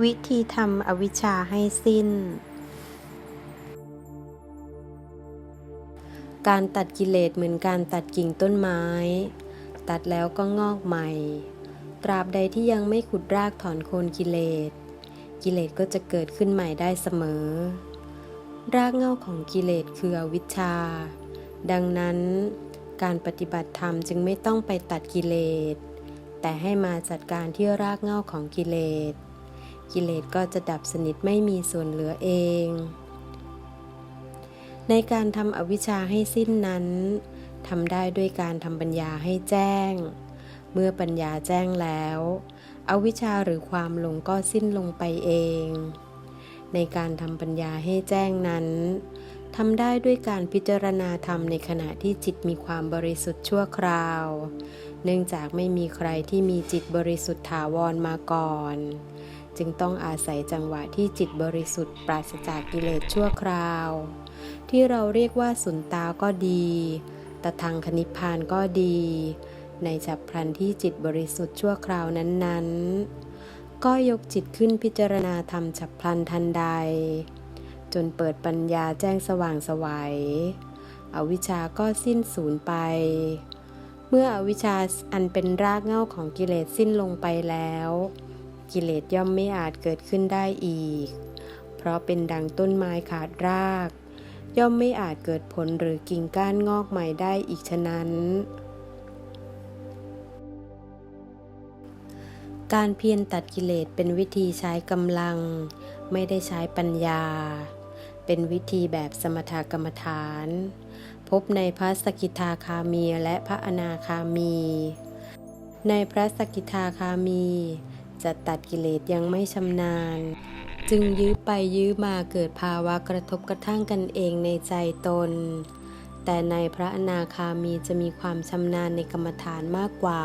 วิธีทำอวิชชาให้สิ้น การตัดกิเลสเหมือนการตัดกิ่งต้นไม้ ตัดแล้วก็งอกใหม่ ตราบใดที่ยังไม่ขุดรากถอนโคนกิเลส กิเลสก็จะเกิดขึ้นใหม่ได้เสมอ รากเง้าของกิเลสคืออวิชชา ดังนั้น การปฏิบัติธรรมจึงไม่ต้องไปตัดกิเลส แต่ให้มาจัดการที่รากเง้าของกิเลส กิเลสก็จะดับสนิทไม่มีส่วนเหลือเอง ในการทำอวิชชาให้สิ้นนั้นทำได้ด้วยการทำปัญญาให้แจ้ง เมื่อปัญญาแจ้งแล้ว อวิชชาหรือความหลงก็สิ้นลงไปเอง ในการทำปัญญาให้แจ้งนั้นทำได้ด้วยการพิจารณาธรรมในขณะที่จิตมีความบริสุทธิ์ชั่วคราว เนื่องจากไม่มีใครที่มีจิตบริสุทธิ์ถาวรมาก่อน จึงต้องอาศัยจังหวะที่จิตบริสุทธิ์ปราศจากกิเลสชั่วคราว ที่เราเรียกว่าสุนตาก็ดีตะทางคณิพานก็ดี ในฉับพลันที่จิตบริสุทธิ์ชั่วคราวนั้นๆ ก็ยกจิตขึ้นพิจารณาธรรมฉับพลันทันใด จนเปิดปัญญาแจ้งสว่างสวัยอวิชาก็สิ้นสูญไป เมื่ออวิชชาอันเป็นรากเหง้าของกิเลสสิ้นลงไปแล้ว กิเลสย่อมไม่อาจเกิดขึ้นได้อีก เพราะเป็นดังต้นไม้ขาดราก ย่อมไม่อาจเกิดผลหรือกิ่งก้านงอกใหม่ได้อีกฉะนั้น การเพียรตัดกิเลสเป็นวิธีใช้กำลัง ไม่ได้ใช้ปัญญา เป็นวิธีแบบสมถกรรมฐาน พบในพระสกิทาคามีและพระอนาคามีในพระสกิทาคามี จะตัดกิเลสยังไม่ชำนาญ จึงยื้อไปยื้อมาเกิดภาวะกระทบกระทั่งกันเองในใจตน แต่ในพระอนาคามีจะมีความชำนาญในกรรมฐานมากกว่า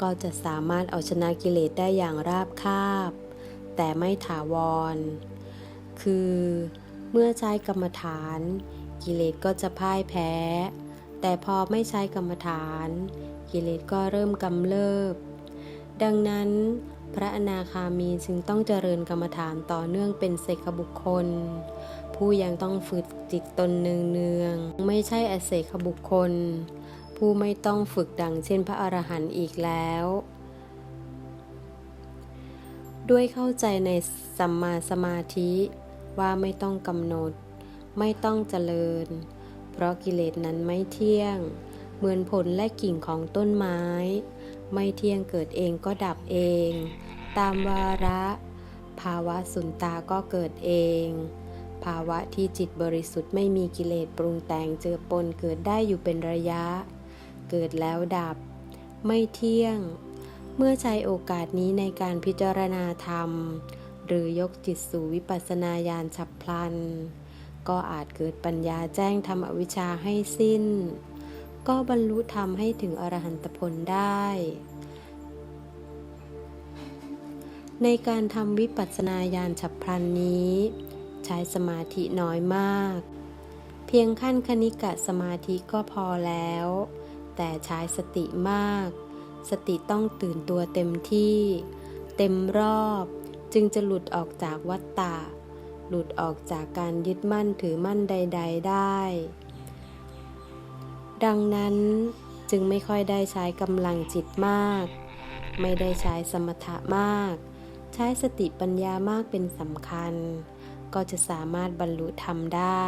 ก็จะสามารถเอาชนะกิเลสได้อย่างราบคาบ แต่ไม่ถาวร คือเมื่อใช้กรรมฐาน กิเลสก็จะพ่ายแพ้ แต่พอไม่ใช้กรรมฐาน กิเลสก็เริ่มกำเริบ ดังนั้น พระอนาคามีจึงต้องเจริญกรรมฐานต่อเนื่องเป็นเสกบุคคล ผู้ยังต้องฝึกจิตตนเนืองๆไม่ใช่อเสกบุคคล ผู้ไม่ต้องฝึกดังเช่นพระอรหันต์อีกแล้ว ด้วยเข้าใจในสัมมาสมาธิว่าไม่ต้องกำหนด ไม่ต้องเจริญ เพราะกิเลสนั้นไม่เที่ยง เหมือนผลและกิ่งของต้นไม้ ไม่เที่ยงเกิดเองก็ดับเอง ตามวาระ ภาวะสุนตาก็เกิดเอง ภาวะที่จิตบริสุทธิ์ไม่มีกิเลสปรุงแต่งเจือปนเกิดได้อยู่เป็นระยะ เกิดแล้วดับ ไม่เที่ยง เมื่อใช้โอกาสนี้ในการพิจารณาธรรม หรือยกจิตสู่วิปัสสนาญาณฉับพลัน ก็อาจเกิดปัญญาแจ้งธรรมอวิชชาให้สิ้น ก็บรรลุธรรมให้ถึงอรหันตผลได้ ในการทำวิปัสสนาญาณฉับพลันนี้ ใช้สมาธิน้อยมาก เพียงขั้นคณิกะสมาธิก็พอแล้ว แต่ใช้สติมาก สติต้องตื่นตัวเต็มที่ เต็มรอบจึงจะหลุดออกจากวัฏฏะหลุดออกจากการยึดมั่นถือมั่นใด ๆ ได้ ดังนั้นจึงไม่ค่อยได้ใช้กำลังจิตมาก ไม่ได้ใช้สมถะมาก ใช้สติปัญญามากเป็นสำคัญ ก็จะสามารถบรรลุธรรมได้